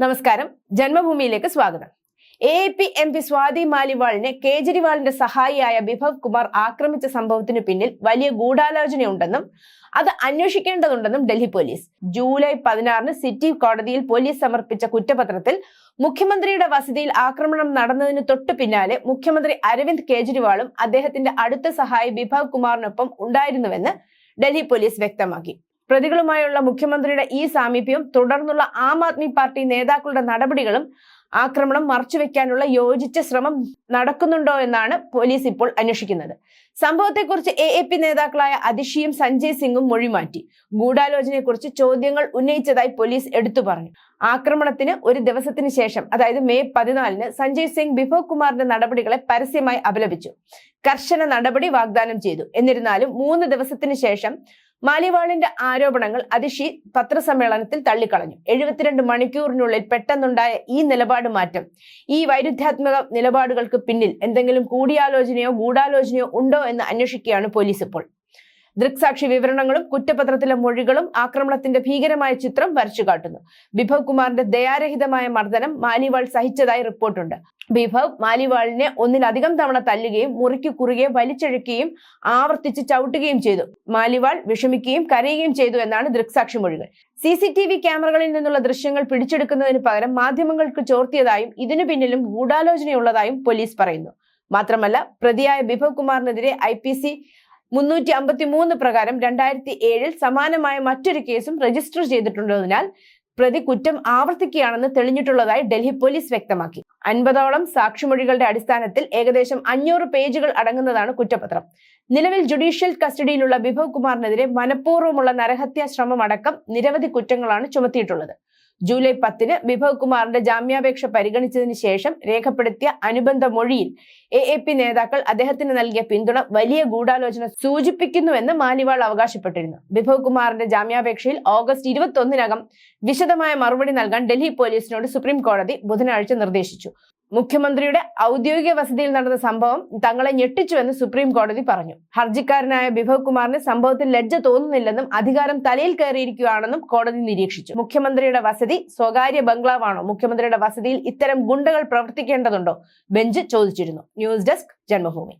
നമസ്കാരം. ജന്മഭൂമിയിലേക്ക് സ്വാഗതം. A P M P Swati മാലിവാളിനെ കേജ്രിവാളിന്റെ സഹായിയായ ബിഭവ് കുമാർ ആക്രമിച്ച സംഭവത്തിന് പിന്നിൽ വലിയ ഗൂഢാലോചനയുണ്ടെന്നും അത് അന്വേഷിക്കേണ്ടതുണ്ടെന്നും ഡൽഹി പോലീസ്. ജൂലൈ പതിനാറിന് സിറ്റി കോടതിയിൽ പോലീസ് സമർപ്പിച്ച കുറ്റപത്രത്തിൽ മുഖ്യമന്ത്രിയുടെ വസതിയിൽ ആക്രമണം നടന്നതിന് തൊട്ടു പിന്നാലെ മുഖ്യമന്ത്രി അരവിന്ദ് കേജ്രിവാളും അദ്ദേഹത്തിന്റെ അടുത്ത സഹായി ബിഭവ് കുമാറിനൊപ്പം ഉണ്ടായിരുന്നുവെന്ന് ഡൽഹി പോലീസ് വ്യക്തമാക്കി. പ്രതികളുമായുള്ള മുഖ്യമന്ത്രിയുടെ ഈ സാമീപ്യം തുടർന്നുള്ള ആം ആദ്മി പാർട്ടി നേതാക്കളുടെ നടപടികളും ആക്രമണം മറച്ചുവെക്കാനുള്ള യോജിച്ച ശ്രമം നടക്കുന്നുണ്ടോ എന്നാണ് പോലീസ് ഇപ്പോൾ അന്വേഷിക്കുന്നത്. സംഭവത്തെക്കുറിച്ച് എ എ പി നേതാക്കളായ അതിഷിയും സഞ്ജയ് സിംഗും മൊഴിമാറ്റി. ഗൂഢാലോചനയെക്കുറിച്ച് ചോദ്യങ്ങൾ ഉന്നയിച്ചതായി പോലീസ് എടുത്തു പറഞ്ഞു. ആക്രമണത്തിന് ഒരു ദിവസത്തിന് ശേഷം അതായത് മെയ് പതിനാലിന് സഞ്ജയ് സിംഗ് വിഭവ് കുമാറിന്റെ നടപടികളെ പരസ്യമായി അപലപിച്ചു. കർശന നടപടി വാഗ്ദാനം ചെയ്തു. എന്നിരുന്നാലും മൂന്ന് ദിവസത്തിന് ശേഷം മാലിവാളിന്റെ ആരോപണങ്ങൾ അതിഷി പത്രസമ്മേളനത്തിൽ തള്ളിക്കളഞ്ഞു. എഴുപത്തിരണ്ട് മണിക്കൂറിനുള്ളിൽ പെട്ടെന്നുണ്ടായ ഈ നിലപാട് മാറ്റം ഈ വൈരുദ്ധ്യാത്മക നിലപാടുകൾക്ക് പിന്നിൽ എന്തെങ്കിലും കൂടിയാലോചനയോ ഗൂഢാലോചനയോ ഉണ്ടോ എന്ന് അന്വേഷിക്കുകയാണ് പോലീസ് ഇപ്പോൾ. ദൃക്സാക്ഷി വിവരണങ്ങളും കുറ്റപത്രത്തിലെ മൊഴികളും ആക്രമണത്തിന്റെ ഭീകരമായ ചിത്രം വരച്ചു കാട്ടുന്നു വിഭവ് കുമാറിന്റെ ദയാരഹിതമായ മർദ്ദനം മാലിവാൾ സഹിച്ചതായി റിപ്പോർട്ടുണ്ട്. വിഭവ് മാലിവാളിനെ ഒന്നിലധികം തവണ തല്ലുകയും മുറിക്ക് കുറുകെ വലിച്ചഴക്കുകയും ആവർത്തിച്ച് ചവിട്ടുകയും ചെയ്തു. മാലിവാൾ വിഷമിക്കുകയും കരയുകയും ചെയ്തു എന്നാണ് ദൃക്സാക്ഷി മൊഴികൾ. സി സി ടി വി ക്യാമറകളിൽ നിന്നുള്ള ദൃശ്യങ്ങൾ പിടിച്ചെടുക്കുന്നതിന് പകരം മാധ്യമങ്ങൾക്ക് ചോർത്തിയതായും ഇതിനു പിന്നിലും ഗൂഢാലോചനയുള്ളതായും പോലീസ് പറയുന്നു. മാത്രമല്ല പ്രതിയായ ബിഭവ് കുമാറിനെതിരെ ഐ പി സി മുന്നൂറ്റി അമ്പത്തി മൂന്ന് പ്രകാരം രണ്ടായിരത്തി ഏഴിൽ സമാനമായ മറ്റൊരു കേസും രജിസ്റ്റർ ചെയ്തിട്ടുള്ളതിനാൽ പ്രതി കുറ്റം ആവർത്തിക്കുകയാണെന്ന് തെളിഞ്ഞിട്ടുള്ളതായി ഡൽഹി പോലീസ് വ്യക്തമാക്കി. അൻപതോളം സാക്ഷിമൊഴികളുടെ അടിസ്ഥാനത്തിൽ ഏകദേശം അഞ്ഞൂറ് പേജുകൾ അടങ്ങുന്നതാണ് കുറ്റപത്രം. നിലവിൽ ജുഡീഷ്യൽ കസ്റ്റഡിയിലുള്ള വിഭവ് കുമാറിനെതിരെ മനഃപൂർവമുള്ള നരഹത്യാ ശ്രമം അടക്കം നിരവധി കുറ്റങ്ങളാണ് ചുമത്തിയിട്ടുള്ളത്. ജൂലൈ പത്തിന് വിഭവ് കുമാറിന്റെ ജാമ്യാപേക്ഷ പരിഗണിച്ചതിന് ശേഷം രേഖപ്പെടുത്തിയ അനുബന്ധ മൊഴിയിൽ എ എ പി നേതാക്കൾ അദ്ദേഹത്തിന് നൽകിയ പിന്തുണ വലിയ ഗൂഢാലോചന സൂചിപ്പിക്കുന്നുവെന്ന് മാലിവാൾ അവകാശപ്പെട്ടിരുന്നു. വിഭവ് കുമാറിന്റെ ജാമ്യാപേക്ഷയിൽ ഓഗസ്റ്റ് ഇരുപത്തി ഒന്നിനകം വിശദമായ മറുപടി നൽകാൻ ഡൽഹി പോലീസിനോട് സുപ്രീം കോടതി ബുധനാഴ്ച നിർദ്ദേശിച്ചു. മുഖ്യമന്ത്രിയുടെ ഔദ്യോഗിക വസതിയിൽ നടന്ന സംഭവം തങ്ങളെ ഞെട്ടിച്ചുവെന്ന് സുപ്രീം കോടതി പറഞ്ഞു. ഹർജിക്കാരനായ ബിഭവ് കുമാറിന് സംഭവത്തിൽ ലജ്ജ തോന്നുന്നില്ലെന്നും അധികാരം തലയിൽ കയറിയിരിക്കുകയാണെന്നും കോടതി നിരീക്ഷിച്ചു. മുഖ്യമന്ത്രിയുടെ വസതി സ്വകാര്യ ബംഗ്ലാവാണോ? മുഖ്യമന്ത്രിയുടെ വസതിയിൽ ഇത്തരം ഗുണ്ടകൾ പ്രവർത്തിക്കേണ്ടതുണ്ടോ? ബെഞ്ച് ചോദിച്ചിരുന്നു. News desk Janmabhumi.